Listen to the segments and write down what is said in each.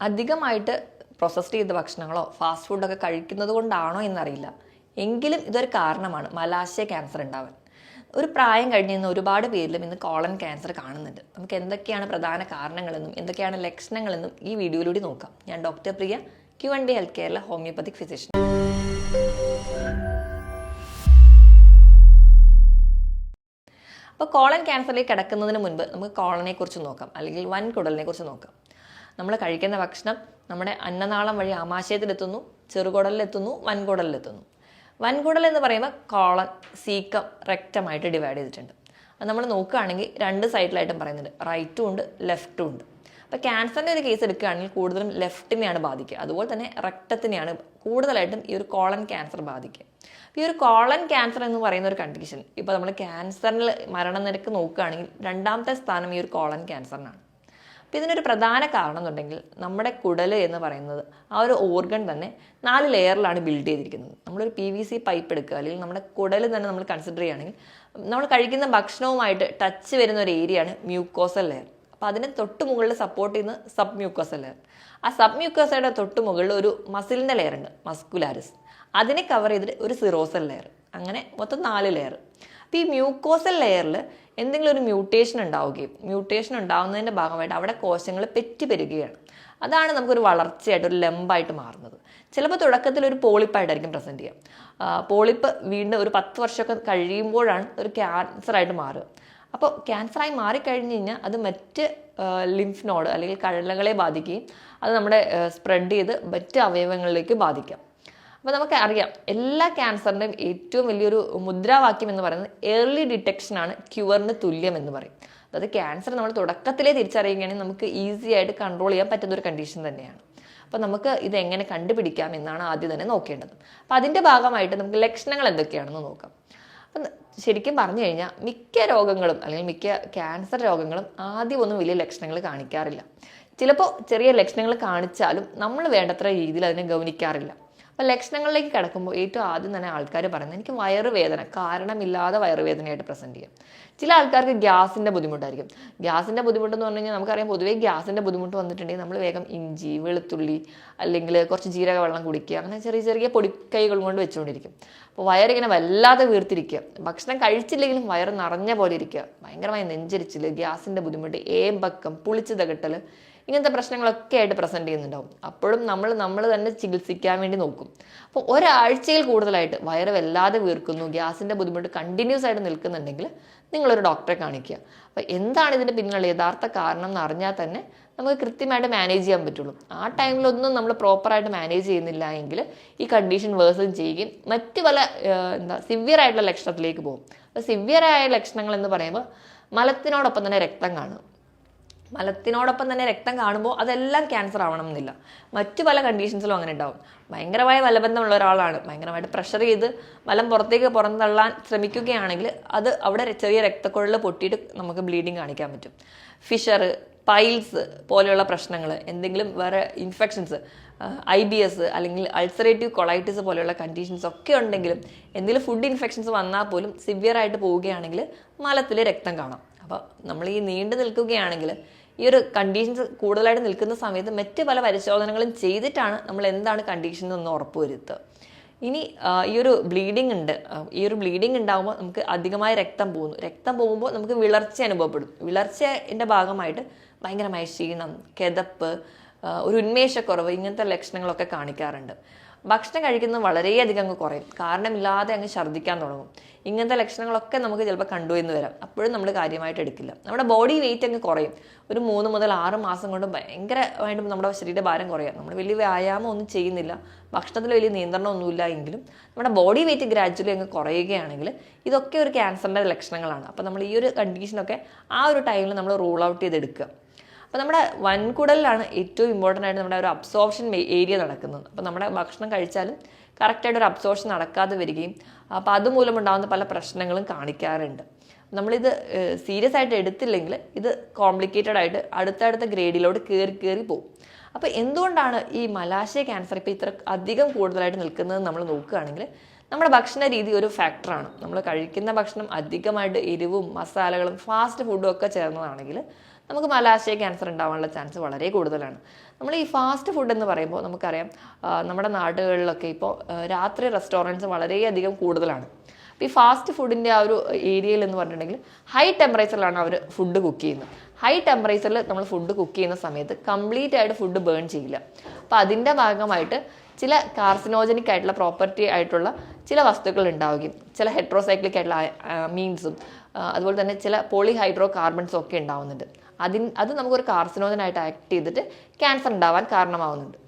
അധികമായിട്ട് പ്രോസസ്ഡ് ചെയ്ത ഭക്ഷണങ്ങളോ ഫാസ്റ്റ് ഫുഡൊക്കെ കഴിക്കുന്നത് കൊണ്ടാണോ എന്നറിയില്ല. എങ്കിലും ഇതൊരു കാരണമാണ്. മലാശയ ക്യാൻസർ ഉണ്ടാവാൻ. ഒരു പ്രായം കഴിഞ്ഞ് ഇന്ന് ഒരുപാട് പേരിലും ഇന്ന് കോളൻ ക്യാൻസർ കാണുന്നുണ്ട്. നമുക്ക് എന്തൊക്കെയാണ് പ്രധാന കാരണങ്ങളെന്നും എന്തൊക്കെയാണ് ലക്ഷണങ്ങളെന്നും ഈ വീഡിയോയിലൂടെ നോക്കാം. ഞാൻ doctor Priya Q and B health കെയറിലെ homeopathic physician അപ്പോൾ കോളൻ ക്യാൻസറിലേക്ക് കിടക്കുന്നതിന് മുൻപ് നമുക്ക് കോളനെ കുറിച്ച് നോക്കാം. അല്ലെങ്കിൽ വൻകുടലിനെ കുറിച്ച് നോക്കാം. നമ്മൾ കഴിക്കുന്ന ഭക്ഷണം നമ്മുടെ അന്നനാളം വഴി ആമാശയത്തിലെത്തുന്നു ചെറുകുടലിലെത്തുന്നു വൻകുടലിലെത്തുന്നു. വൻകുടൽ എന്ന് പറയുമ്പോൾ കോളൻ സീക്കം റെക്റ്റമായിട്ട് ഡിവൈഡ് ചെയ്തിട്ടുണ്ട്. അത് നമ്മൾ നോക്കുകയാണെങ്കിൽ രണ്ട് സൈഡിലായിട്ടും പറയുന്നുണ്ട്. റൈറ്റും ഉണ്ട് ലെഫ്റ്റും ഉണ്ട്. അപ്പോൾ ക്യാൻസറിന്റെ ഒരു കേസ് എടുക്കുകയാണെങ്കിൽ കൂടുതലും ലെഫ്റ്റിനെയാണ് ബാധിക്കുക. അതുപോലെ തന്നെ റക്തത്തിനെയാണ് കൂടുതലായിട്ടും ഈ ഒരു കോളൻ ക്യാൻസർ ബാധിക്കുക. ഈ ഒരു കോളൻ ക്യാൻസർ എന്ന് പറയുന്ന ഒരു കണ്ടീഷൻ ഇപ്പോൾ നമ്മൾ ക്യാൻസറിൽ മരണനിരക്ക് നോക്കുകയാണെങ്കിൽ രണ്ടാമത്തെ സ്ഥാനം ഈ ഒരു കോളൻ ക്യാൻസറിനാണ് അപ്പോൾ ഇതിനൊരു പ്രധാന കാരണം എന്നുണ്ടെങ്കിൽ നമ്മുടെ കുടൽ എന്ന് പറയുന്നത് ആ ഒരു ഓർഗൺ തന്നെ നാല് ലെയറിലാണ് ബിൽഡ് ചെയ്തിരിക്കുന്നത്. നമ്മളൊരു പി വി സി പൈപ്പ് എടുക്കുക അല്ലെങ്കിൽ നമ്മുടെ കുടൽ തന്നെ നമ്മൾ കൺസിഡർ ചെയ്യുകയാണെങ്കിൽ നമ്മൾ കഴിക്കുന്ന ഭക്ഷണവുമായിട്ട് ടച്ച് വരുന്ന ഒരു ഏരിയയാണ് മ്യൂക്കോസൽ ലെയർ അപ്പോൾ അതിനെ തൊട്ട് മുകളിൽ സപ്പോർട്ട് ചെയ്യുന്ന സബ് മ്യൂക്കോസൽ ലെയർ ആ സബ് മ്യൂക്കോസയുടെ തൊട്ട് മുകളിൽ ഒരു മസിലിന്റെ ലെയർ ഉണ്ട് മസ്കുലാരിസ് അതിനെ കവർ ചെയ്തിട്ട് ഒരു സിറോസൽ ലെയർ അങ്ങനെ മൊത്തം നാല് ലെയർ അപ്പോൾ ഈ മ്യൂക്കോസൽ ലെയറിൽ എന്തെങ്കിലും ഒരു മ്യൂട്ടേഷൻ ഉണ്ടാവുകയും മ്യൂട്ടേഷൻ ഉണ്ടാവുന്നതിന്റെ ഭാഗമായിട്ട് അവിടെ കോശങ്ങൾ പെറ്റി പെരുകയാണ് അതാണ് നമുക്കൊരു വളർച്ചയായിട്ട് ഒരു ലംബായിട്ട് മാറുന്നത്. ചിലപ്പോൾ തുടക്കത്തിൽ ഒരു പോളിപ്പായിട്ടായിരിക്കും പ്രസന്റ് ചെയ്യുക. പോളിപ്പ് വീണ്ടും ഒരു പത്ത് വർഷമൊക്കെ കഴിയുമ്പോഴാണ് ഒരു ക്യാൻസറായിട്ട് മാറുക. അപ്പോൾ ക്യാൻസറായി മാറിക്കഴിഞ്ഞ് കഴിഞ്ഞാൽ അത് മറ്റ് ലിംഫ് നോഡ് അല്ലെങ്കിൽ കഴലകളെ ബാധിക്കുകയും അത് നമ്മുടെ സ്പ്രെഡ് ചെയ്ത് മറ്റ് അവയവങ്ങളിലേക്ക് ബാധിക്കാം. അപ്പോൾ നമുക്ക് അറിയാം എല്ലാ ക്യാൻസറിന്റെയും ഏറ്റവും വലിയൊരു മുദ്രാവാക്യം എന്ന് പറയുന്നത് ഏർലി ഡിറ്റക്ഷനാണ് ക്യൂറിന് തുല്യം എന്ന് പറയും. അതായത് ക്യാൻസർ നമ്മൾ തുടക്കത്തിലേ തിരിച്ചറിയുകയാണെങ്കിൽ നമുക്ക് ഈസി ആയിട്ട് കൺട്രോൾ ചെയ്യാൻ പറ്റുന്ന ഒരു കണ്ടീഷൻ തന്നെയാണ്. അപ്പോൾ നമുക്ക് ഇത് എങ്ങനെ കണ്ടുപിടിക്കാം എന്നാണ് ആദ്യം തന്നെ നോക്കേണ്ടത്. അപ്പോൾ അതിന്റെ ഭാഗമായിട്ട് നമുക്ക് ലക്ഷണങ്ങൾ എന്തൊക്കെയാണെന്ന് നോക്കാം. അപ്പം ശരിക്കും പറഞ്ഞു കഴിഞ്ഞാൽ മിക്ക രോഗങ്ങളും അല്ലെങ്കിൽ മിക്ക ക്യാൻസർ രോഗങ്ങളും ആദ്യം ഒന്നും വലിയ ലക്ഷണങ്ങൾ കാണിക്കാറില്ല. ചിലപ്പോൾ ചെറിയ ലക്ഷണങ്ങൾ കാണിച്ചാലും നമ്മൾ വേണ്ടത്ര രീതിയിൽ അതിനെ ഗൗനിക്കാറില്ല. അപ്പോൾ ലക്ഷണങ്ങളിലേക്ക് കിടക്കുമ്പോൾ ഏറ്റവും ആദ്യം തന്നെ ആൾക്കാർ പറയുന്നത് എനിക്ക് വയറുവേദന കാരണമില്ലാതെ വയറുവേദനയായിട്ട് പ്രസന്റ് ചെയ്യും. ചില ആൾക്കാർക്ക് ഗ്യാസിന്റെ ബുദ്ധിമുട്ടായിരിക്കും. ഗ്യാസിന്റെ ബുദ്ധിമുട്ടെന്ന് പറഞ്ഞു കഴിഞ്ഞാൽ നമുക്കറിയാം പൊതുവേ ഗ്യാസിന്റെ ബുദ്ധിമുട്ട് വന്നിട്ടുണ്ടെങ്കിൽ നമ്മൾ വേഗം ഇഞ്ചി വെളുത്തുള്ളി അല്ലെങ്കിൽ കുറച്ച് ജീരക വെള്ളം കുടിക്കുക അങ്ങനെ ചെറിയ ചെറിയ പൊടിക്കൈകൾ കൊണ്ട് വെച്ചുകൊണ്ടിരിക്കും. അപ്പോൾ വയറിങ്ങനെ വല്ലാതെ വീർത്തിരിക്കുക. ഭക്ഷണം കഴിച്ചില്ലെങ്കിലും വയറ് നിറഞ്ഞ പോലെ ഇരിക്കുക. ഭയങ്കരമായ നെഞ്ചരിച്ചിൽ ഗ്യാസിന്റെ ബുദ്ധിമുട്ട് ഏമ്പക്കം പുളിച്ച് തകട്ടൽ ഇങ്ങനത്തെ പ്രശ്നങ്ങളൊക്കെ ആയിട്ട് പ്രസന്റ് ചെയ്യുന്നുണ്ടാവും. അപ്പോഴും നമ്മൾ നമ്മൾ തന്നെ ചികിത്സിക്കാൻ വേണ്ടി നോക്കും. അപ്പോൾ ഒരാഴ്ചയിൽ കൂടുതലായിട്ട് വയറ് വല്ലാതെ വീർക്കുന്നു ഗ്യാസിന്റെ ബുദ്ധിമുട്ട് കണ്ടിന്യൂസ് ആയിട്ട് നിൽക്കുന്നുണ്ടെങ്കിൽ നിങ്ങളൊരു ഡോക്ടറെ കാണിക്കുക. അപ്പോൾ എന്താണ് ഇതിന്റെ പിന്നിലുള്ള യഥാർത്ഥ കാരണം എന്ന് അറിഞ്ഞാൽ തന്നെ നമുക്ക് കൃത്യമായിട്ട് മാനേജ് ചെയ്യാൻ പറ്റുള്ളൂ. ആ ടൈമിലൊന്നും നമ്മൾ പ്രോപ്പറായിട്ട് മാനേജ് ചെയ്യുന്നില്ല എങ്കിൽ ഈ കണ്ടീഷൻ വേഴ്സൺ ചെയ്യുകയും മറ്റ് പല എന്താ സിവിയർ ആയിട്ടുള്ള ലക്ഷണത്തിലേക്ക് പോകും. അപ്പോൾ സിവിയർ ആയ ലക്ഷണങ്ങൾ എന്ന് പറയുമ്പോൾ മലത്തിനോടൊപ്പം തന്നെ രക്തം കാണും മലത്തിനോടൊപ്പം തന്നെ രക്തം കാണുമ്പോൾ അതെല്ലാം ക്യാൻസർ ആവണം എന്നില്ല മറ്റു പല കണ്ടീഷൻസിലും അങ്ങനെ ഉണ്ടാവും. ഭയങ്കരമായ മലബന്ധമുള്ള ഒരാളാണ്. ഭയങ്കരമായിട്ട് പ്രഷർ ചെയ്ത് മലം പുറത്തേക്ക് പുറന്തള്ളാൻ ശ്രമിക്കുകയാണെങ്കിൽ അത് അവിടെ ചെറിയ രക്തക്കുഴൽ പൊട്ടിയിട്ട് നമുക്ക് ബ്ലീഡിങ് കാണിക്കാൻ പറ്റും. ഫിഷർ പൈൽസ് പോലെയുള്ള പ്രശ്നങ്ങൾ എന്തെങ്കിലും വേറെ ഇൻഫെക്ഷൻസ് ഐ ബി എസ് അല്ലെങ്കിൽ അൾസറേറ്റീവ് കൊളൈറ്റിസ് പോലെയുള്ള കണ്ടീഷൻസ് ഒക്കെ ഉണ്ടെങ്കിലും എന്തെങ്കിലും ഫുഡ് ഇൻഫെക്ഷൻസ് വന്നാൽ പോലും സിവിയർ ആയിട്ട് പോവുകയാണെങ്കിൽ മലത്തിൽ രക്തം കാണാം. അപ്പോൾ നമ്മൾ ഈ നീണ്ടു നിൽക്കുകയാണെങ്കിൽ ഈ ഒരു കണ്ടീഷൻസ് കൂടുതലായിട്ട് നിൽക്കുന്ന സമയത്ത് മറ്റ് പല പരിശോധനകളും ചെയ്തിട്ടാണ് നമ്മൾ എന്താണ് കണ്ടീഷൻ എന്ന് ഉറപ്പുവരുത്തുക. ഇനി ഈ ഒരു ബ്ലീഡിംഗ് ഉണ്ട്. ഈ ഒരു ബ്ലീഡിംഗ് ഉണ്ടാകുമ്പോൾ നമുക്ക് അധികമായ രക്തം പോകുന്നു. രക്തം പോകുമ്പോൾ നമുക്ക് വിളർച്ച അനുഭവപ്പെടും. വിളർച്ചയുടെ ഭാഗമായിട്ട് ഭയങ്കരമായ ക്ഷീണം കിതപ്പ് ഒരു ഉന്മേഷക്കുറവ് ഇങ്ങനത്തെ ലക്ഷണങ്ങളൊക്കെ കാണിക്കാറുണ്ട്. ഭക്ഷണം കഴിക്കുന്നത് വളരെയധികം അങ്ങ് കുറയും. കാരണമില്ലാതെ അങ്ങ് ഛർദ്ദിക്കാൻ തുടങ്ങും. ഇങ്ങനത്തെ ലക്ഷണങ്ങളൊക്കെ നമുക്ക് ചിലപ്പോൾ കണ്ടു എന്ന് വരാം. അപ്പോഴും നമ്മൾ കാര്യമായിട്ട് എടുക്കില്ല. നമ്മുടെ ബോഡി വെയിറ്റ് അങ്ങ് കുറയും. ഒരു മൂന്ന് മുതൽ ആറ് മാസം കൊണ്ട് ഭയങ്കരമായിട്ടും നമ്മുടെ ശരീരഭാരം കുറയാം. നമ്മൾ വലിയ വ്യായാമം ഒന്നും ചെയ്യുന്നില്ല. ഭക്ഷണത്തിൽ വലിയ നിയന്ത്രണമൊന്നുമില്ല എങ്കിലും നമ്മുടെ ബോഡി വെയിറ്റ് ഗ്രാജുവലി അങ്ങ് കുറയുകയാണെങ്കിൽ ഇതൊക്കെ ഒരു ക്യാൻസറിന്റെ ലക്ഷണങ്ങളാണ്. അപ്പോൾ നമ്മൾ ഈ ഒരു കണ്ടീഷനൊക്കെ ആ ഒരു ടൈമിൽ നമ്മൾ റൂൾ ഔട്ട് ചെയ്തെടുക്കുക. അപ്പോൾ നമ്മുടെ വൻകുടലിലാണ് ഏറ്റവും ഇമ്പോർട്ടന്റ് ആയിട്ട് നമ്മുടെ ഒരു അബ്സോർപ്ഷൻ ഏരിയ നടക്കുന്നത്. അപ്പോൾ നമ്മുടെ ഭക്ഷണം കഴിച്ചാലും കറക്റ്റായിട്ട് ഒരു അബ്സോർപ്ഷൻ നടക്കാതെ വരികയും അപ്പോൾ അതുമൂലം ഉണ്ടാകുന്ന പല പ്രശ്നങ്ങളും കാണിക്കാറുണ്ട്. നമ്മളിത് സീരിയസ് ആയിട്ട് എടുത്തില്ലെങ്കിൽ ഇത് കോംപ്ലിക്കേറ്റഡ് ആയിട്ട് അടുത്തടുത്ത ഗ്രേഡിലോട്ട് കയറി കയറി പോകും അപ്പോൾ എന്തുകൊണ്ടാണ് ഈ മലാശയ ക്യാൻസർ ഇപ്പോൾ ഇത്ര അധികം കൂടുതലായിട്ട് നിൽക്കുന്നത് നമ്മൾ നോക്കുകയാണെങ്കിൽ നമ്മുടെ ഭക്ഷണ രീതി ഒരു ഫാക്ടറാണ് നമ്മൾ കഴിക്കുന്ന ഭക്ഷണം അധികമായിട്ട് എരിവും മസാലകളും ഫാസ്റ്റ് ഫുഡും ഒക്കെ ചേർന്നതാണെങ്കിൽ നമുക്ക് മലാശയ ക്യാൻസർ ഉണ്ടാവാനുള്ള ചാൻസ് വളരെ കൂടുതലാണ്. നമ്മൾ ഈ ഫാസ്റ്റ് ഫുഡ് എന്ന് പറയുമ്പോൾ നമുക്കറിയാം നമ്മുടെ നാടുകളിലൊക്കെ ഇപ്പോൾ രാത്രി റെസ്റ്റോറന്റ്സ് വളരെയധികം കൂടുതലാണ്. അപ്പോൾ ഈ ഫാസ്റ്റ് ഫുഡിന്റെ ആ ഒരു ഏരിയയിൽ എന്ന് പറഞ്ഞിട്ടുണ്ടെങ്കിൽ ഹൈ ടെമ്പറേച്ചറിലാണ് അവർ ഫുഡ് കുക്ക് ചെയ്യുന്നത്. ഹൈ ടെമ്പറേച്ചറിൽ നമ്മൾ ഫുഡ് കുക്ക് ചെയ്യുന്ന സമയത്ത് കംപ്ലീറ്റ് ആയിട്ട് ഫുഡ് ബേൺ ചെയ്യില്ല. അപ്പോൾ അതിന്റെ ഭാഗമായിട്ട് ചില കാർസിനോജനിക് ആയിട്ടുള്ള പ്രോപ്പർട്ടി ആയിട്ടുള്ള ചില വസ്തുക്കൾ ഉണ്ടാവുകയും ചില ഹെട്രോസൈക്ലിക് ആയിട്ടുള്ള മീൻസും അതുപോലെ തന്നെ ചില പോളിഹൈഡ്രോ കാർബൺസും ഒക്കെ ഉണ്ടാവുന്നുണ്ട്. അതിന് അത് നമുക്കൊരു കാർസിനോജനായിട്ട് ആക്ട് ചെയ്തിട്ട് ക്യാൻസർ ഉണ്ടാവാൻ കാരണമാവുന്നുണ്ട്.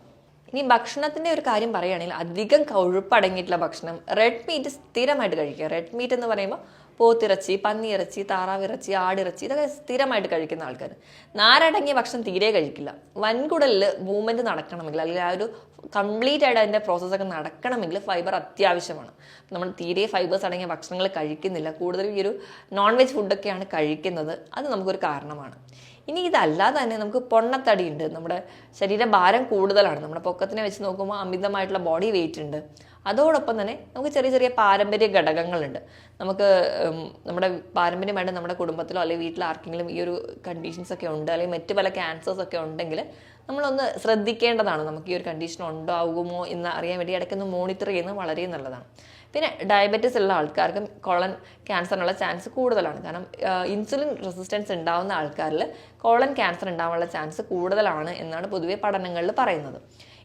ഇനി ഭക്ഷണത്തിന്റെ ഒരു കാര്യം പറയുകയാണെങ്കിൽ അധികം കൊഴുപ്പടങ്ങിയിട്ടുള്ള ഭക്ഷണം റെഡ് മീറ്റ് സ്ഥിരമായിട്ട് കഴിക്കുക. റെഡ് മീറ്റ് എന്ന് പറയുമ്പോൾ പോത്തിറച്ചി പന്നിയിറച്ചി താറാവിറച്ചി ആടിറച്ചി ഇതൊക്കെ സ്ഥിരമായിട്ട് കഴിക്കുന്ന ആൾക്കാർ നാരടങ്ങിയ ഭക്ഷണം തീരെ കഴിക്കില്ല. വൻകുടലിൽ മൂവ്മെന്റ് നടക്കണമെങ്കിൽ അല്ലെങ്കിൽ ആ ഒരു കംപ്ലീറ്റ് ആയിട്ട് അതിന്റെ പ്രോസസ്സൊക്കെ നടക്കണമെങ്കിൽ ഫൈബർ അത്യാവശ്യമാണ്. നമ്മൾ തീരെ ഫൈബേഴ്സ് അടങ്ങിയ ഭക്ഷണങ്ങൾ കഴിക്കുന്നില്ല. കൂടുതലും ഈ ഒരു നോൺ വെജ് ഫുഡൊക്കെയാണ് കഴിക്കുന്നത്. അത് നമുക്കൊരു കാരണമാണ്. ഇനി ഇതല്ലാതെ തന്നെ നമുക്ക് പൊണ്ണത്തടിയുണ്ട് നമ്മുടെ ശരീരഭാരം കൂടുതലാണ്. നമ്മുടെ പൊക്കത്തിനെ വെച്ച് നോക്കുമ്പോൾ അമിതമായിട്ടുള്ള ബോഡി വെയിറ്റ് ഉണ്ട്. അതോടൊപ്പം തന്നെ നമുക്ക് ചെറിയ ചെറിയ പാരമ്പര്യ ഘടകങ്ങളുണ്ട്. നമുക്ക് നമ്മുടെ പാരമ്പര്യമായിട്ട് നമ്മുടെ കുടുംബത്തിലോ അല്ലെങ്കിൽ വീട്ടിൽ ആർക്കെങ്കിലും ഈ ഒരു കണ്ടീഷൻസ് ഒക്കെ ഉണ്ട് അല്ലെങ്കിൽ മറ്റ് പല ക്യാൻസേഴ്സ് ഒക്കെ ഉണ്ടെങ്കിൽ നമ്മളൊന്ന് ശ്രദ്ധിക്കേണ്ടതാണ് നമുക്ക് ഈ ഒരു കണ്ടീഷൻ ഉണ്ടാകുമോ എന്ന് അറിയാൻ വേണ്ടി ഇടയ്ക്കൊന്ന് മോണിറ്റർ ചെയ്യുന്നത് വളരെ നല്ലതാണ്. പിന്നെ ഡയബറ്റീസ് ഉള്ള ആൾക്കാർക്കും കോളൻ ക്യാൻസറിനുള്ള ചാൻസ് കൂടുതലാണ്. കാരണം ഇൻസുലിൻ റെസിസ്റ്റൻസ് ഉണ്ടാവുന്ന ആൾക്കാരിൽ കോളൻ ക്യാൻസർ ഉണ്ടാവാനുള്ള ചാൻസ് കൂടുതലാണ് എന്നാണ് പൊതുവെ പഠനങ്ങളിൽ പറയുന്നത്.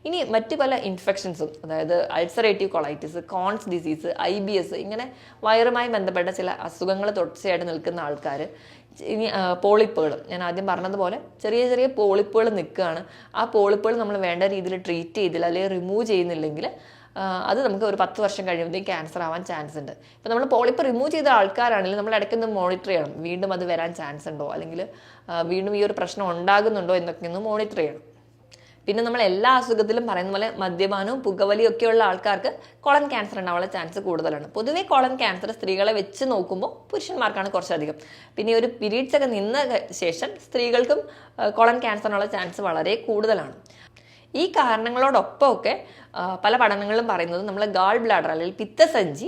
ഇനി മറ്റു പല ഇൻഫെക്ഷൻസും അതായത് ulcerative colitis Crohn's disease I B S ഇങ്ങനെ വയറുമായി ബന്ധപ്പെട്ട ചില അസുഖങ്ങൾ തുടർച്ചയായിട്ട് നിൽക്കുന്ന ആൾക്കാർ ഇനി പോളിപ്പുകൾ. ഞാൻ ആദ്യം പറഞ്ഞതുപോലെ ചെറിയ ചെറിയ പോളിപ്പുകൾ നിൽക്കുകയാണ്. ആ പോളിപ്പുകൾ നമ്മൾ വേണ്ട രീതിയിൽ ട്രീറ്റ് ചെയ്തില്ല അല്ലെങ്കിൽ റിമൂവ് ചെയ്യുന്നില്ലെങ്കിൽ അത് നമുക്ക് ഒരു പത്ത് വർഷം കഴിയുമ്പോഴത്തേക്ക് ക്യാൻസർ ആവാൻ ചാൻസ് ഉണ്ട്. ഇപ്പം നമ്മൾ പോളിപ്പ് റിമൂവ് ചെയ്ത ആൾക്കാരാണെങ്കിൽ നമ്മൾ ഇടയ്ക്കൊന്ന് മോണിറ്റർ ചെയ്യണം. വീണ്ടും അത് വരാൻ ചാൻസ് ഉണ്ടോ? അല്ലെങ്കിൽ വീണ്ടും ഈ ഒരു പ്രശ്നം ഉണ്ടാകുന്നുണ്ടോ എന്നൊക്കെ ഒന്ന് മോണിറ്റർ ചെയ്യണം. പിന്നെ നമ്മൾ എല്ലാ അസുഖത്തിലും പറയുന്ന പോലെ മദ്യപാനവും പുകവലിയും ഒക്കെയുള്ള ആൾക്കാർക്ക് കോളൻ ക്യാൻസർ ഉണ്ടാവാനുള്ള ചാൻസ് കൂടുതലാണ്. പൊതുവെ കോളൻ ക്യാൻസർ സ്ത്രീകളെ വെച്ച് നോക്കുമ്പോൾ പുരുഷന്മാർക്കാണ് കുറച്ചധികം. പിന്നെ ഒരു പീരീഡ്സ് ഒക്കെ നിന്ന ശേഷം സ്ത്രീകൾക്കും കോളൻ ക്യാൻസറിനുള്ള ചാൻസ് വളരെ കൂടുതലാണ്. ഈ കാരണങ്ങളോടൊപ്പമൊക്കെ പല പഠനങ്ങളും പറയുന്നത് നമ്മൾ ഗാൾ ബ്ലാഡർ അല്ലെങ്കിൽ പിത്തസഞ്ചി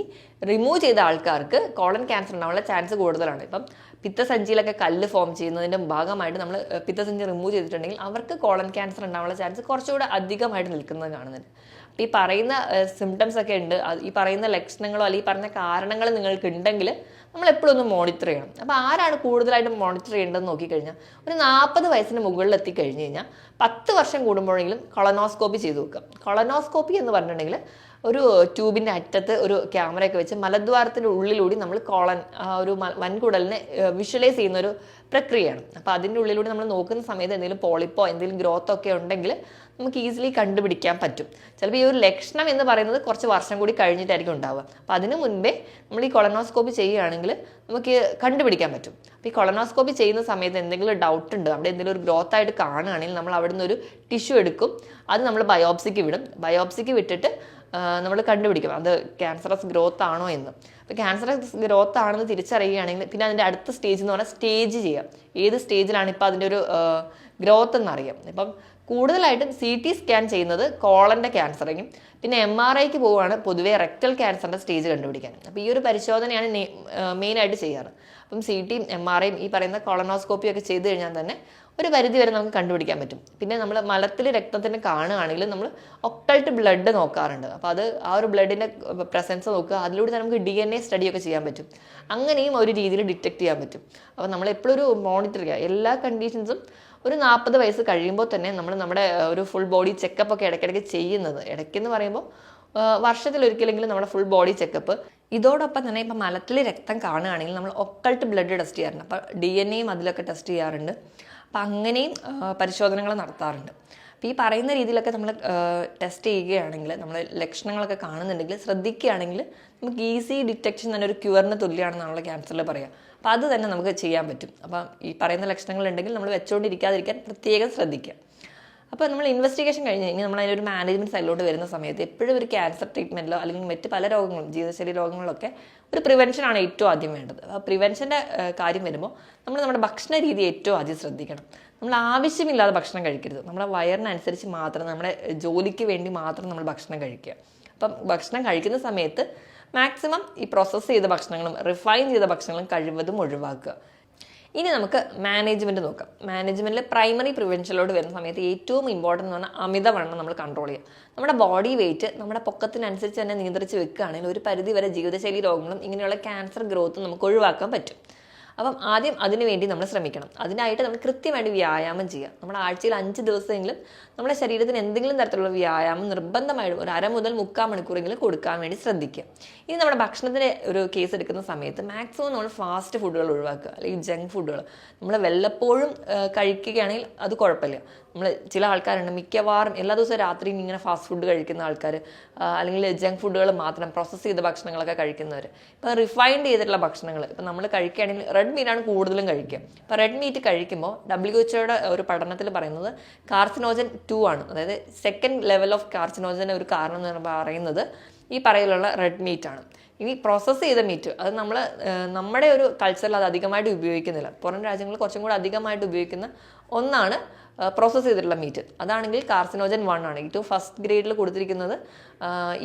റിമൂവ് ചെയ്ത ആൾക്കാർക്ക് കോളൻ ക്യാൻസർ ഉണ്ടാവാനുള്ള ചാൻസ് കൂടുതലാണ്. ഇപ്പം പിത്തസഞ്ചിയിലൊക്കെ കല്ല് ഫോം ചെയ്യുന്നതിന്റെ ഭാഗമായിട്ട് നമ്മൾ പിത്തസഞ്ചി റിമൂവ് ചെയ്തിട്ടുണ്ടെങ്കിൽ അവർക്ക് കോളൻ ക്യാൻസർ ഉണ്ടാവാനുള്ള ചാൻസ് കുറച്ചുകൂടെ അധികമായിട്ട് നിൽക്കുന്നത് കാണുന്നുണ്ട്. അപ്പം ഈ പറയുന്ന സിംറ്റംസ് ഒക്കെ ഉണ്ട്. ഈ പറയുന്ന ലക്ഷണങ്ങളോ അല്ലെങ്കിൽ പറഞ്ഞ കാരണങ്ങൾ നിങ്ങൾക്ക് ഉണ്ടെങ്കിൽ നമ്മൾ എപ്പോഴും ഒന്ന് മോണിറ്റർ ചെയ്യണം. അപ്പോൾ ആരാണ് കൂടുതലായിട്ട് മോണിറ്റർ ചെയ്യേണ്ടതെന്ന് നോക്കിക്കഴിഞ്ഞാൽ ഒരു നാൽപ്പത് വയസ്സിന് മുകളിൽ എത്തിക്കഴിഞ്ഞ് കഴിഞ്ഞാൽ പത്ത് വർഷം കൂടുമ്പോഴെങ്കിലും കൊളനോസ്കോപ്പി ചെയ്ത് നോക്കുക കൊളനോസ്കോപ്പി എന്ന് പറഞ്ഞിട്ടുണ്ടെങ്കിൽ ഒരു ട്യൂബിന്റെ അറ്റത്ത് ഒരു ക്യാമറയൊക്കെ വെച്ച് മലദ്വാരത്തിന്റെ ഉള്ളിലൂടെ നമ്മൾ കോളൻ ഒരു വൻകുടലിനെ വിഷ്വലൈസ് ചെയ്യുന്ന ഒരു പ്രക്രിയയാണ്. അപ്പോൾ അതിന്റെ ഉള്ളിലൂടെ നമ്മൾ നോക്കുന്ന സമയത്ത് എന്തെങ്കിലും പോളിപ്പോ എന്തെങ്കിലും ഗ്രോത്ത് ഒക്കെ ഉണ്ടെങ്കിൽ നമുക്ക് ഈസിലി കണ്ടുപിടിക്കാൻ പറ്റും. ചിലപ്പോൾ ഈ ഒരു ലക്ഷണം എന്ന് പറയുന്നത് കുറച്ച് വർഷം കൂടി കഴിഞ്ഞിട്ടായിരിക്കും ഉണ്ടാവുക. അപ്പോൾ അതിന് മുൻപേ നമ്മൾ ഈ കൊളനോസ്കോപ്പി ചെയ്യുകയാണെങ്കിൽ നമുക്ക് കണ്ടുപിടിക്കാൻ പറ്റും. അപ്പോൾ ഈ കൊളനോസ്കോപ്പി ചെയ്യുന്ന സമയത്ത് എന്തെങ്കിലും ഡൗട്ട് ഉണ്ട് അവിടെ എന്തെങ്കിലും ഒരു ഗ്രോത്ത് ആയിട്ട് കാണുകയാണെങ്കിൽ നമ്മൾ അവിടെ നിന്ന് ഒരു ടിഷ്യൂ എടുക്കും. അത് നമ്മൾ ബയോപ്സിക്ക് വിടും. ബയോപ്സിക്ക് വിട്ടിട്ട് നമ്മൾ കണ്ടുപിടിക്കും അത് ക്യാൻസറസ് ഗ്രോത്ത് ആണോ എന്ന്. അപ്പോൾ ക്യാൻസറസ് ഗ്രോത്ത് ആണെന്ന് തിരിച്ചറിയുകയാണെങ്കിൽ പിന്നെ അതിന്റെ അടുത്ത സ്റ്റേജ് എന്ന് പറഞ്ഞാൽ സ്റ്റേജ് ചെയ്യാം. ഏത് സ്റ്റേജിലാണ് ഇപ്പോൾ അതിന്റെ ഒരു ഗ്രോത്ത് എന്നറിയാം. ഇപ്പം കൂടുതലായിട്ടും സി ടി സ്കാൻ ചെയ്യുന്നത് കോളന്റെ ക്യാൻസറിനും പിന്നെ എം ആർ ഐക്ക് പോവുകയാണ് പൊതുവേ റെക്ടൽ ക്യാൻസറിന്റെ സ്റ്റേജ് കണ്ടുപിടിക്കാൻ. അപ്പോൾ ഈ ഒരു പരിശോധനയാണ് മെയിനായിട്ട് ചെയ്യാറ്. അപ്പം സി ടിയും എം ആർ ഐയും ഈ പറയുന്ന കോളനോസ്കോപ്പിയൊക്കെ ചെയ്ത് കഴിഞ്ഞാൽ തന്നെ ഒരു പരിധി വരെ നമുക്ക് കണ്ടുപിടിക്കാൻ പറ്റും. പിന്നെ നമ്മൾ മലത്തിൽ രക്തത്തിന് കാണുകയാണെങ്കിൽ നമ്മൾ ഒക്കൾട്ട് ബ്ലഡ് നോക്കാറുണ്ട്. അപ്പോൾ അത് ആ ഒരു ബ്ലഡിന്റെ പ്രസൻസ് നോക്കുക. അതിലൂടെ നമുക്ക് ഡി എൻ എ സ്റ്റഡിയൊക്കെ ചെയ്യാൻ പറ്റും. അങ്ങനെയും ഒരു രീതിയിൽ ഡിറ്റക്ട് ചെയ്യാൻ പറ്റും. അപ്പോൾ നമ്മൾ എപ്പോഴും ഒരു മോണിറ്റർ ചെയ്യുക. എല്ലാ കണ്ടീഷൻസും ഒരു നാൽപ്പത് വയസ്സ് കഴിയുമ്പോൾ തന്നെ നമ്മൾ നമ്മുടെ ഒരു ഫുൾ ബോഡി ചെക്കപ്പ് ഒക്കെ ഇടയ്ക്കിടയ്ക്ക് ചെയ്യുന്നത്. ഇടയ്ക്കെന്ന് പറയുമ്പോൾ വർഷത്തിലൊരിക്കലെങ്കിലും നമ്മുടെ ഫുൾ ബോഡി ചെക്കപ്പ് ഇതോടൊപ്പം തന്നെ ഇപ്പം മലത്തിൽ രക്തം കാണുകയാണെങ്കിൽ നമ്മൾ ഒക്കൾട്ട് ബ്ലഡ് ടെസ്റ്റ് ചെയ്യാറുണ്ട്. അപ്പോൾ ഡി എൻ എയും അതിലൊക്കെ ടെസ്റ്റ് ചെയ്യാറുണ്ട്. അപ്പം അങ്ങനെയും പരിശോധനകൾ നടത്താറുണ്ട്. അപ്പോൾ ഈ പറയുന്ന രീതിയിലൊക്കെ നമ്മൾ ടെസ്റ്റ് ചെയ്യുകയാണെങ്കിൽ നമ്മൾ ലക്ഷണങ്ങളൊക്കെ കാണുന്നുണ്ടെങ്കിൽ ശ്രദ്ധിക്കുകയാണെങ്കിൽ നമുക്ക് ഈസി ഡിറ്റക്ഷൻ തന്നെ ഒരു ക്യൂറിന് തുല്യമാണെന്നാണല്ലോ ക്യാൻസറിൽ പറയുക അപ്പോൾ അത് തന്നെ നമുക്ക് ചെയ്യാൻ പറ്റും. അപ്പം ഈ പറയുന്ന ലക്ഷണങ്ങൾ ഉണ്ടെങ്കിൽ നമ്മൾ വെച്ചുകൊണ്ടിരിക്കാതിരിക്കാൻ പ്രത്യേകം ശ്രദ്ധിക്കുക. അപ്പോൾ നമ്മൾ ഇൻവെസ്റ്റിഗേഷൻ കഴിഞ്ഞ് കഴിഞ്ഞാൽ നമ്മൾ അതിനൊരു മാനേജ്മെന്റ് സൈഡിലോട്ട് വരുന്ന സമയത്ത് എപ്പോഴും ഒരു ക്യാൻസർ ട്രീറ്റ്മെന്റിലോ അല്ലെങ്കിൽ മറ്റ് പല രോഗങ്ങളും ജീവിതശൈലി രോഗങ്ങളിലൊക്കെ ഒരു പ്രിവെൻഷനാണ് ഏറ്റവും ആദ്യം വേണ്ടത്. അപ്പോൾ പ്രിവെൻഷന്റെ കാര്യം വരുമ്പോൾ നമ്മൾ നമ്മുടെ ഭക്ഷണ രീതി ഏറ്റവും ആദ്യം ശ്രദ്ധിക്കണം. നമ്മൾ ആവശ്യമില്ലാതെ ഭക്ഷണം കഴിക്കരുത്. നമ്മുടെ വയറിനനുസരിച്ച് മാത്രം നമ്മുടെ ജോലിക്ക് വേണ്ടി മാത്രം നമ്മൾ ഭക്ഷണം കഴിക്കുക. അപ്പം ഭക്ഷണം കഴിക്കുന്ന സമയത്ത് മാക്സിമം ഈ പ്രോസസ്സ് ചെയ്ത ഭക്ഷണങ്ങളും റിഫൈൻ ചെയ്ത ഭക്ഷണങ്ങളും കഴിവതും ഒഴിവാക്കുക. ഇനി നമുക്ക് മാനേജ്മെന്റ് നോക്കാം. മാനേജ്മെന്റിൽ പ്രൈമറി പ്രിവെൻഷനിലോട്ട് വരുന്ന സമയത്ത് ഏറ്റവും ഇമ്പോർട്ടന്റ് എന്ന് പറഞ്ഞാൽ അമിതവണ്ണം നമ്മൾ കൺട്രോൾ ചെയ്യുക. നമ്മുടെ ബോഡി വെയിറ്റ് നമ്മുടെ പൊക്കത്തിനനുസരിച്ച് തന്നെ നിയന്ത്രിച്ച് വെക്കുകയാണെങ്കിൽ ഒരു പരിധി വരെ ജീവിതശൈലി രോഗങ്ങളും ഇങ്ങനെയുള്ള ക്യാൻസർ ഗ്രോത്തും നമുക്ക് ഒഴിവാക്കാൻ പറ്റും. അപ്പം ആദ്യം അതിനു വേണ്ടി നമ്മൾ ശ്രമിക്കണം. അതിനായിട്ട് നമ്മൾ കൃത്യമായിട്ട് വ്യായാമം ചെയ്യുക. നമ്മുടെ ആഴ്ചയിൽ അഞ്ച് ദിവസമെങ്കിലും നമ്മുടെ ശരീരത്തിന് എന്തെങ്കിലും തരത്തിലുള്ള വ്യായാമം നിർബന്ധമായിട്ടും ഒരു അര മുതൽ മുക്കാൽ മണിക്കൂറെങ്കിലും കൊടുക്കാൻ വേണ്ടി ശ്രദ്ധിക്കുക. ഇനി നമ്മുടെ ഭക്ഷണത്തിന്റെ ഒരു കേസ് എടുക്കുന്ന സമയത്ത് മാക്സിമം നമ്മൾ ഫാസ്റ്റ് ഫുഡുകൾ ഒഴിവാക്കുക. അല്ലെങ്കിൽ ജങ്ക് ഫുഡുകൾ നമ്മൾ വല്ലപ്പോഴും കഴിക്കുകയാണെങ്കിൽ അത് കുഴപ്പമില്ല. നമ്മൾ ചില ആൾക്കാരുണ്ട്. മിക്കവാറും എല്ലാ ദിവസവും രാത്രിയും ഇങ്ങനെ ഫാസ്റ്റ് ഫുഡ് കഴിക്കുന്ന ആൾക്കാർ അല്ലെങ്കിൽ ജങ്ക് ഫുഡുകൾ മാത്രം പ്രോസസ്സ് ചെയ്ത ഭക്ഷണങ്ങളൊക്കെ കഴിക്കുന്നവർ ഇപ്പം റിഫൈൻഡ് ചെയ്തിട്ടുള്ള ഭക്ഷണങ്ങൾ. ഇപ്പം നമ്മൾ കഴിക്കുകയാണെങ്കിൽ റെഡ് മീറ്റാണ് കൂടുതലും കഴിക്കുക. അപ്പോൾ റെഡ് മീറ്റ് കഴിക്കുമ്പോൾ ഡബ്ല്യു എച്ച്ഒയുടെ ഒരു പഠനത്തിൽ പറയുന്നത് കാർസിനോജൻ ടു ആണ്. അതായത് സെക്കൻഡ് ലെവൽ ഓഫ് കാർസിനോജൻ ഒരു കാരണം എന്ന് പറയുന്നത് ഈ പറയലുള്ള റെഡ് മീറ്റ് ആണ് ഇനി പ്രോസസ്സ് ചെയ്ത മീറ്റ് അത് നമ്മൾ നമ്മുടെ ഒരു കൾച്ചറിൽ അത് അധികമായിട്ട് ഉപയോഗിക്കുന്നില്ല. പുറം രാജ്യങ്ങളിൽ കുറച്ചും കൂടി അധികമായിട്ട് ഉപയോഗിക്കുന്ന ഒന്നാണ് പ്രോസസ്സ് ചെയ്തിട്ടുള്ള മീറ്റ് അതാണെങ്കിൽ കാർസിനോജൻ വൺ ആണ്. ഏറ്റവും ഫസ്റ്റ് ഗ്രേഡിൽ കൊടുത്തിരിക്കുന്നത്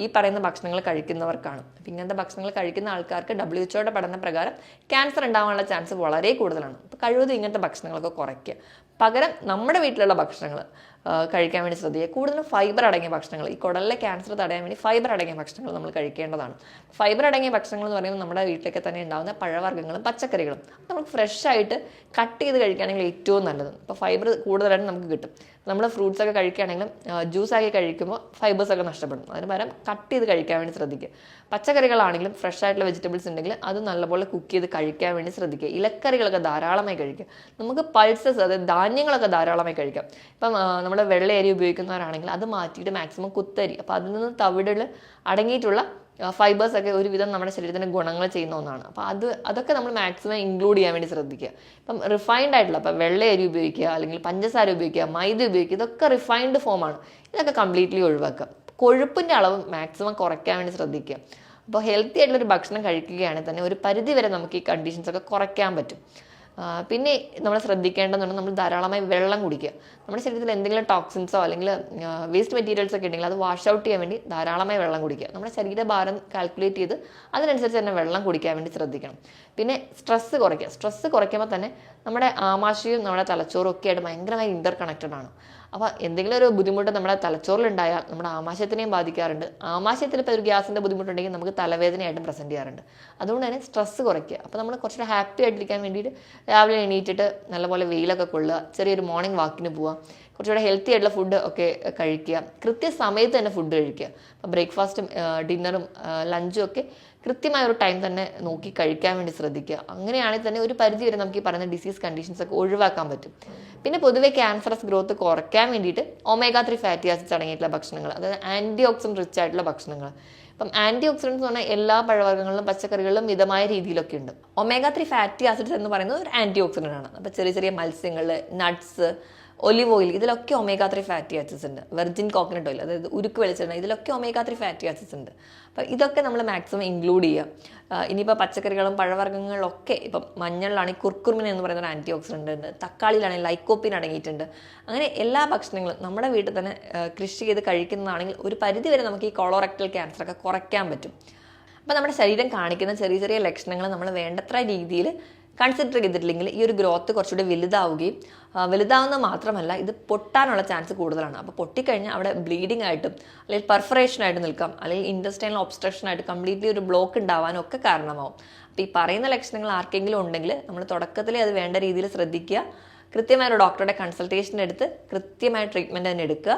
ഈ പറയുന്ന ഭക്ഷണങ്ങൾ കഴിക്കുന്നവർക്കാണ്. അപ്പം ഇങ്ങനത്തെ ഭക്ഷണങ്ങൾ കഴിക്കുന്ന ആൾക്കാർക്ക് ഡബ്ല്യു എച്ച്ഒയുടെ പഠന പ്രകാരം ക്യാൻസർ ഉണ്ടാകാനുള്ള ചാൻസ് വളരെ കൂടുതലാണ്. അപ്പോൾ കഴിവതും ഇങ്ങനത്തെ ഭക്ഷണങ്ങളൊക്കെ കുറയ്ക്കുക. പകരം നമ്മുടെ വീട്ടിലുള്ള ഭക്ഷണങ്ങൾ കഴിക്കാൻ വേണ്ടി ശ്രദ്ധിക്കുക. കൂടുതലും ഫൈബർ അടങ്ങിയ ഭക്ഷണങ്ങൾ. ഈ കുടലിലെ ക്യാൻസർ തടയാൻ വേണ്ടി ഫൈബർ അടങ്ങിയ ഭക്ഷണങ്ങൾ നമ്മൾ കഴിക്കേണ്ടതാണ്. ഫൈബർ അടങ്ങിയ ഭക്ഷണങ്ങൾ എന്ന് പറയുമ്പോൾ നമ്മുടെ വീട്ടിലൊക്കെ തന്നെ ഉണ്ടാകുന്ന പഴവർഗങ്ങളും പച്ചക്കറികളും. നമുക്ക് ഫ്രഷ് ആയിട്ട് കട്ട് ചെയ്ത് കഴിക്കുകയാണെങ്കിൽ ഏറ്റവും നല്ലത്. ഇപ്പോൾ ഫൈബർ കൂടുതലായിട്ട് നമുക്ക് കിട്ടും. നമ്മൾ ഫ്രൂട്ട്സ് ഒക്കെ കഴിക്കുകയാണെങ്കിലും ജ്യൂസ് ആക്കി കഴിക്കുമ്പോൾ ഫൈബേഴ്സ് ഒക്കെ നഷ്ടപ്പെടും. അതിന് പകരം കട്ട് ചെയ്ത് കഴിക്കാൻ വേണ്ടി ശ്രദ്ധിക്കുക. പച്ചക്കറികളാണെങ്കിലും ഫ്രഷ് ആയിട്ടുള്ള വെജിറ്റബിൾസ് ഉണ്ടെങ്കിൽ അത് നല്ലപോലെ കുക്ക് ചെയ്ത് കഴിക്കാൻ വേണ്ടി ശ്രദ്ധിക്കുക. ഇലക്കറികളൊക്കെ ധാരാളമായി കഴിക്കുക. നമുക്ക് പൾസസ് അതായത് ധാന്യങ്ങളൊക്കെ ധാരാളമായി കഴിക്കാം. ഇപ്പം നമ്മൾ വെള്ള അരി ഉപയോഗിക്കുന്നവരാണെങ്കിൽ അത് മാറ്റിയിട്ട് മാക്സിമം കുത്തരി. അപ്പോൾ അതിൽ നിന്ന് തവിടിൽ അടങ്ങിയിട്ടുള്ള ഫൈബേഴ്സ് ഒക്കെ ഒരുവിധം നമ്മുടെ ശരീരത്തിന് ഗുണങ്ങൾ ചെയ്യുന്ന ഒന്നാണ്. അപ്പോൾ അത് അതൊക്കെ നമ്മൾ മാക്സിമം ഇൻക്ലൂഡ് ചെയ്യാൻ വേണ്ടി ശ്രദ്ധിക്കുക. ഇപ്പം റിഫൈൻഡ് ആയിട്ടുള്ള ഇപ്പം വെള്ള അരി ഉപയോഗിക്കുക അല്ലെങ്കിൽ പഞ്ചസാര ഉപയോഗിക്കുക മൈദ ഉപയോഗിക്കുക ഇതൊക്കെ റിഫൈൻഡ് ഫോമാണ് ഇതൊക്കെ കംപ്ലീറ്റ്ലി ഒഴിവാക്കുക. കൊഴുപ്പിന്റെ അളവ് മാക്സിമം കുറയ്ക്കാൻ വേണ്ടി ശ്രദ്ധിക്കുക. അപ്പോൾ ഹെൽത്തി ആയിട്ടുള്ളൊരു ഭക്ഷണം കഴിക്കുകയാണെങ്കിൽ തന്നെ ഒരു പരിധി വരെ നമുക്ക് ഈ കണ്ടീഷൻസ് ഒക്കെ കുറയ്ക്കാൻ പറ്റും. പിന്നെ നമ്മൾ ശ്രദ്ധിക്കേണ്ടതെന്ന് നമ്മൾ ധാരാളമായി വെള്ളം കുടിക്കുക. നമ്മുടെ ശരീരത്തിൽ എന്തെങ്കിലും ടോക്സിൻസോ അല്ലെങ്കിൽ വേസ്റ്റ് മെറ്റീരിയൽസ് ഒക്കെ ഉണ്ടെങ്കിൽ അത് വാഷ് ഔട്ട് ചെയ്യാൻ വേണ്ടി ധാരാളമായി വെള്ളം കുടിക്കുക. നമ്മുടെ ശരീരഭാരം കാൽക്കുലേറ്റ് ചെയ്ത് അതിനനുസരിച്ച് തന്നെ വെള്ളം കുടിക്കാൻ വേണ്ടി ശ്രദ്ധിക്കണം. പിന്നെ സ്ട്രെസ്സ് കുറയ്ക്കുക. സ്ട്രെസ്സ് കുറയ്ക്കുമ്പോൾ തന്നെ നമ്മുടെ ആമാശയും നമ്മുടെ തലച്ചോറും ഒക്കെ ആയിട്ട് ഭയങ്കരമായി ഇന്റർ കണക്റ്റഡ് ആണ്. അപ്പോൾ എന്തെങ്കിലും ഒരു ബുദ്ധിമുട്ട് നമ്മുടെ തലച്ചോറിലുണ്ടായാൽ നമ്മുടെ ആമാശയത്തിനെയും ബാധിക്കാറുണ്ട്. ആമാശയത്തിൽ ഇപ്പോൾ ഒരു ഗ്യാസിന്റെ ബുദ്ധിമുട്ടുണ്ടെങ്കിൽ നമുക്ക് തലവേദനയായിട്ടും പ്രസന്റ് ചെയ്യാറുണ്ട്. അതുകൊണ്ട് തന്നെ സ്ട്രെസ്സ് കുറയ്ക്കുക. അപ്പോൾ നമ്മൾ കുറച്ചുകൂടെ ഹാപ്പി ആയിട്ടിരിക്കാൻ വേണ്ടിയിട്ട് രാവിലെ എണീറ്റിട്ട് നല്ലപോലെ വെയിലൊക്കെ കൊള്ളുക ചെറിയൊരു മോർണിംഗ് വാക്കിന് പോവുക കുറച്ചുകൂടെ ഹെൽത്തി ആയിട്ടുള്ള ഫുഡ് ഒക്കെ കഴിക്കുക കൃത്യസമയത്ത് തന്നെ ഫുഡ് കഴിക്കുക. അപ്പോൾ ബ്രേക്ക്ഫാസ്റ്റും ഡിന്നറും ലഞ്ചും ഒക്കെ കൃത്യമായ ഒരു ടൈം തന്നെ നോക്കി കഴിക്കാൻ വേണ്ടി ശ്രദ്ധിക്കുക. അങ്ങനെയാണെങ്കിൽ തന്നെ ഒരു പരിധി വരെ നമുക്ക് ഈ പറയുന്ന ഡിസീസ് കണ്ടീഷൻസ് ഒക്കെ ഒഴിവാക്കാൻ പറ്റും. പിന്നെ പൊതുവെ ക്യാൻസറസ് ഗ്രോത്ത് കുറയ്ക്കാൻ വേണ്ടിയിട്ട് ഒമേഗ ത്രീ ഫാറ്റി ആസിഡ്സ് അടങ്ങിയിട്ടുള്ള ഭക്ഷണങ്ങൾ അതായത് ആന്റി ഓക്സിഡന്റ് റിച്ച് ആയിട്ടുള്ള ഭക്ഷണങ്ങൾ. ഇപ്പം ആന്റി ഓക്സിഡൻസ് എന്ന് പറഞ്ഞാൽ എല്ലാ പഴവർഗങ്ങളിലും പച്ചക്കറികളിലും മിതമായ രീതിയിലൊക്കെ ഉണ്ട്. ഒമേഗ ത്രീ ഫാറ്റി ആസിഡ്സ് എന്ന് പറയുന്നത് ഒരു ആന്റി ഓക്സിഡന്റ് ആണ്. അപ്പോൾ ചെറിയ ചെറിയ മത്സ്യങ്ങൾ നട്ട്സ് ഒലിവ് ഓയിൽ ഇതിലൊക്കെ ഒമേഗ ത്രീ ഫാറ്റി ആസിഡ്സ് ഉണ്ട്. വെർജിൻ കോക്കനട്ട് ഓയിൽ അതായത് ഉരുക്ക് വെളിച്ചെണ്ണ ഇതിലൊക്കെ ഒമേഗ ത്രീ ഫാറ്റി ആസിഡ്സ് ഉണ്ട്. അപ്പോൾ ഇതൊക്കെ നമ്മൾ മാക്സിമം ഇൻക്ലൂഡ് ചെയ്യുക ഇനിയിപ്പോൾ പച്ചക്കറികളും പഴവർഗങ്ങളിലൊക്കെ ഇപ്പം മഞ്ഞളിലാണെങ്കിൽ കുർക്കുർമിൻ എന്ന് പറയുന്ന ഒരു ആന്റി ഓക്സിഡന്റ് ഉണ്ട്. തക്കാളിയിലാണെങ്കിൽ ലൈക്കോപ്പിൻ അടങ്ങിയിട്ടുണ്ട്. അങ്ങനെ എല്ലാ ഭക്ഷണങ്ങളും നമ്മുടെ വീട്ടിൽ തന്നെ കൃഷി ചെയ്ത് കഴിക്കുന്നതാണെങ്കിൽ ഒരു പരിധി വരെ നമുക്ക് ഈ കൊളോറക്ടൽ ക്യാൻസർ ഒക്കെ കുറയ്ക്കാൻ പറ്റും. അപ്പോൾ നമ്മുടെ ശരീരം കാണിക്കുന്ന ചെറിയ ചെറിയ ലക്ഷണങ്ങൾ നമ്മൾ വേണ്ടത്ര രീതിയിൽ കൺസിഡർ ചെയ്തിട്ടില്ലെങ്കിൽ ഈ ഒരു ഗ്രോത്ത് കുറച്ചുകൂടി വലുതാവുകയും വലുതാവുന്ന മാത്രമല്ല ഇത് പൊട്ടാനുള്ള ചാൻസ് കൂടുതലാണ്. അപ്പോൾ പൊട്ടിക്കഴിഞ്ഞാൽ അവിടെ ബ്ലീഡിംഗ് ആയിട്ടും അല്ലെങ്കിൽ പെർഫറേഷൻ ആയിട്ട് നിൽക്കാം അല്ലെങ്കിൽ ഇൻഡസ്ട്രിയൽ ഒബ്സ്ട്രക്ഷൻ ആയിട്ട് കംപ്ലീറ്റ്ലി ഒരു ബ്ലോക്ക് ഉണ്ടാവാനും ഒക്കെ കാരണമാവും. അപ്പോൾ ഈ പറയുന്ന ലക്ഷണങ്ങൾ ആർക്കെങ്കിലും ഉണ്ടെങ്കിൽ നമ്മൾ തുടക്കത്തിൽ അത് വേണ്ട രീതിയിൽ ശ്രദ്ധിക്കുക. കൃത്യമായ ഒരു ഡോക്ടറുടെ കൺസൾട്ടേഷൻ എടുത്ത് കൃത്യമായ ട്രീറ്റ്മെന്റ് തന്നെ എടുക്കുക.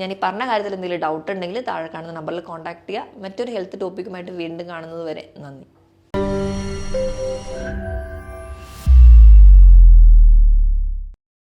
ഞാൻ ഈ പറഞ്ഞ കാര്യത്തിൽ എന്തെങ്കിലും ഡൗട്ട് ഉണ്ടെങ്കിൽ താഴെ കാണുന്ന നമ്പറിൽ കോൺടാക്ട് ചെയ്യുക. മറ്റൊരു ഹെൽത്ത് ടോപ്പിക്കുമായിട്ട് വീണ്ടും കാണുന്നത് വരെ നന്ദി.